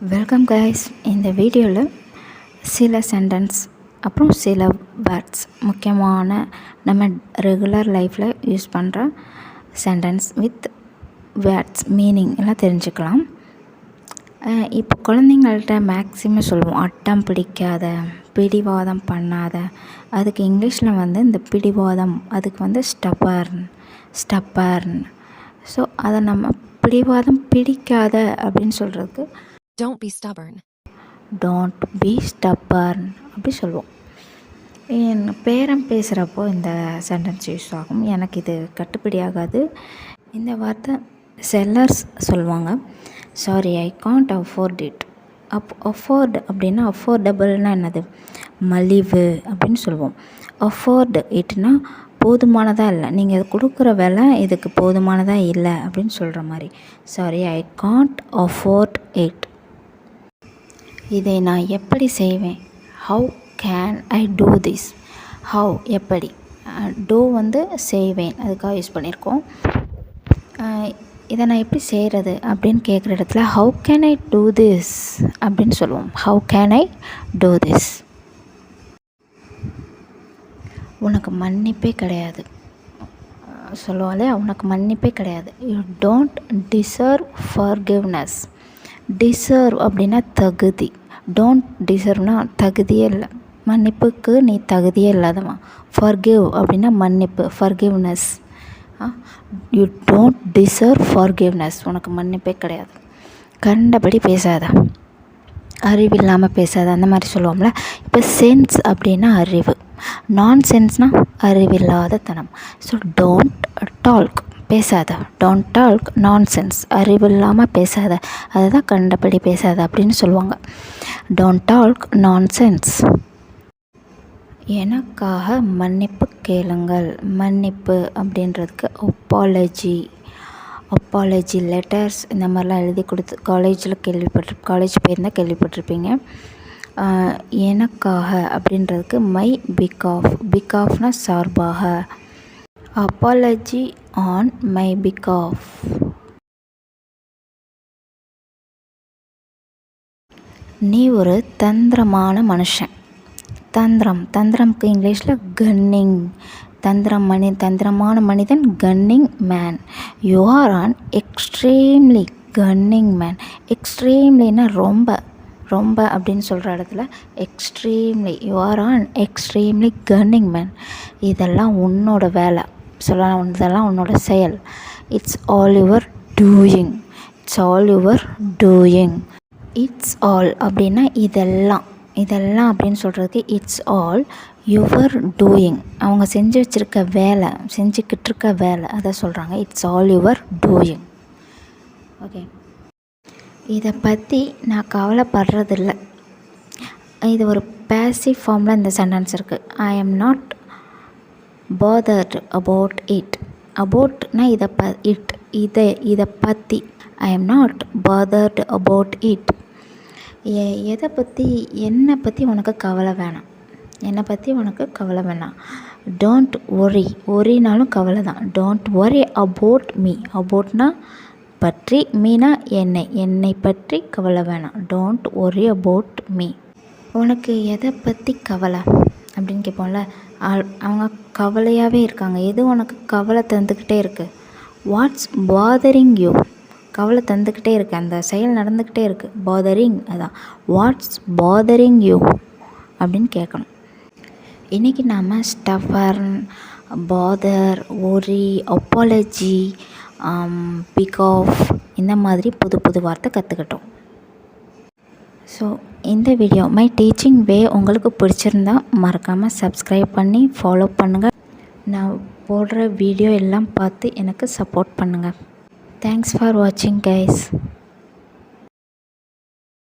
Welcome guys இந்த வீடியோவில் சில சென்டென்ஸ் அப்புறம் சில வேர்ட்ஸ் முக்கியமான நம்ம ரெகுலர் லைஃப்பில் யூஸ் பண்ணுற சென்டென்ஸ் வித் வேர்ட்ஸ் மீனிங் எல்லாம் தெரிஞ்சுக்கலாம். இப்போ குழந்தைங்கள்ட்ட மேக்ஸிமம் சொல்லுவோம். அட்டம் பிடிக்காத பிடிவாதம் பண்ணாத. அதுக்கு இங்கிலீஷில் வந்து இந்த பிடிவாதம் அதுக்கு வந்து ஸ்டப்பர்ன் ஸ்டப்பர்ன் ஸோ அதை நம்ம பிடிவாதம் பிடிக்காத அப்படின்னு சொல்கிறதுக்கு don't be stubborn don't be stubborn அப்படி சொல்லுவோம் என் பேரன் பேசுகிறப்போ இந்த சென்டென்ஸ் யூஸ் ஆகும். எனக்கு இது கட்டுப்படி ஆகாது இந்த வார்த்தை செல்லர்ஸ் சொல்லுவாங்க. Sorry I can't afford it up afford அப்படின்னா அஃபோர்டபுள்னா என்னது? மலிவு அப்படின்னு சொல்லுவோம் அஃபோர்டு இட்னா போதுமானதாக இல்லை. நீங்கள் கொடுக்குற விலை இதுக்கு போதுமானதாக இல்லை அப்படின்னு சொல்கிற மாதிரி. Sorry I can't afford it இதை நான் எப்படி செய்வேன்? How can I do this how எப்படி? டூ வந்து செய்வேன். அதுக்காக யூஸ் பண்ணியிருக்கோம். இதை நான் எப்படி செய்கிறது அப்படின்னு கேட்குற இடத்துல how can I do this அப்படின்னு சொல்லுவோம். How can I do this உனக்கு மன்னிப்பே கிடையாது. சொல்லுவாளே உனக்கு மன்னிப்பே கிடையாது. You don't deserve forgiveness deserve அப்படின்னா தகுதி. டோன்ட் டிசர்வ்னா தகுதியே இல்லை. மன்னிப்புக்கு நீ தகுதியே இல்லாதவன். ஃபர்கிவ் அப்படின்னா மன்னிப்பு forgiveness you don't deserve forgiveness உனக்கு மன்னிப்பே கிடையாது. கண்டபடி பேசாத. அறிவில்லாமல் பேசாத. அந்த மாதிரி சொல்லுவோம்ல. இப்போ சென்ஸ் அப்படின்னா அறிவு. நான் சென்ஸ்னால் அறிவில்லாத தனம். ஸோ டோன்ட் டால்க் பேசாத. டோன்ட் டால்க் நான் சென்ஸ் அறிவில்லாமல் பேசாத. அதுதான் கண்டபடி பேசாத அப்படின்னு சொல்லுவாங்க. டோன்ட் டால்க் நான் சென்ஸ் எனக்காக மன்னிப்பு கேளுங்கள். மன்னிப்பு அப்படின்றதுக்கு ஒப்பாலஜி அப்பாலஜி லெட்டர்ஸ் இந்த மாதிரிலாம் எழுதி கொடுத்து காலேஜில் கேள்விப்பட்டு காலேஜ் போயிருந்தால் கேள்விப்பட்டிருப்பீங்க. எனக்காக அப்படின்றதுக்கு மை பிகாஃப் பிகாஃப்னா சார்பாக. அப்பாலஜி ஆன் மை பிகாஃப் நீ ஒரு தந்திரமான மனுஷன். தந்திரம். தந்திரம்க்கு இங்கிலீஷில் கன்னிங் தந்திரம் மனி தந்திரமான மனிதன் cunning man you are an extremely cunning man எக்ஸ்ட்ரீம்லின்னா ரொம்ப ரொம்ப அப்படின்னு சொல்கிற இடத்துல extremely you are an extremely cunning man இதெல்லாம் உன்னோட வேலை. சொல்லலாம் இதெல்லாம் உன்னோட செயல். It's all your doing it's all your doing it's all அப்படின்னா இதெல்லாம். இதெல்லாம் அப்படின்னு சொல்கிறதுக்கு இட்ஸ் ஆல் யுவர் டூயிங் அவங்க செஞ்சு வச்சுருக்க வேலை செஞ்சுக்கிட்டு இருக்க வேலை அதை சொல்கிறாங்க it's all your doing okay இதை பற்றி நான் கவலைப்படுறதில்ல. இது ஒரு பேசிவ் ஃபார்மில் இந்த சென்டென்ஸ் இருக்குது I am not bothered about it அபவுட்னா இதை ப இட் இதை இதை பற்றி I am not bothered about it எதை பற்றி என்னை பற்றி உனக்கு கவலை வேணாம். என்னை பற்றி உனக்கு கவலை வேணாம். டோன்ட் ஒரி ஒரினாலும் கவலை தான். டோன்ட் ஒரி அபவுட் மீ அபவுட்னா பற்றி மீனா என்னை. என்னை பற்றி கவலை வேணாம். டோன்ட் ஒரி அபவுட் மீ உனக்கு எதை பற்றி கவலை? அப்படின்னு கேட்போம்ல. அவங்க கவலையாகவே இருக்காங்க. எது உனக்கு கவலை தந்துக்கிட்டே இருக்குது வாட்ஸ் பாதரிங் யூ கவலை தந்துக்கிட்டே இருக்குது அந்த செயல் நடந்துக்கிட்டே இருக்குது பாதரிங் அதான். வாட்ஸ் பாதரிங் யூ அப்படின்னு கேட்கணும். இன்றைக்கி நாம் stubborn bother worry apology pick of இந்த மாதிரி புது புது வார்த்தை கற்றுக்கிட்டோம் ஸோ இந்த வீடியோ மை டீச்சிங் வே உங்களுக்கு பிடிச்சிருந்தா மறக்காமல் சப்ஸ்கிரைப் பண்ணி ஃபாலோ பண்ணுங்கள் நான் போடுற வீடியோ எல்லாம் பார்த்து எனக்கு சப்போர்ட் பண்ணுங்கள் தேங்க்ஸ் ஃபார் வாட்சிங் கைஸ்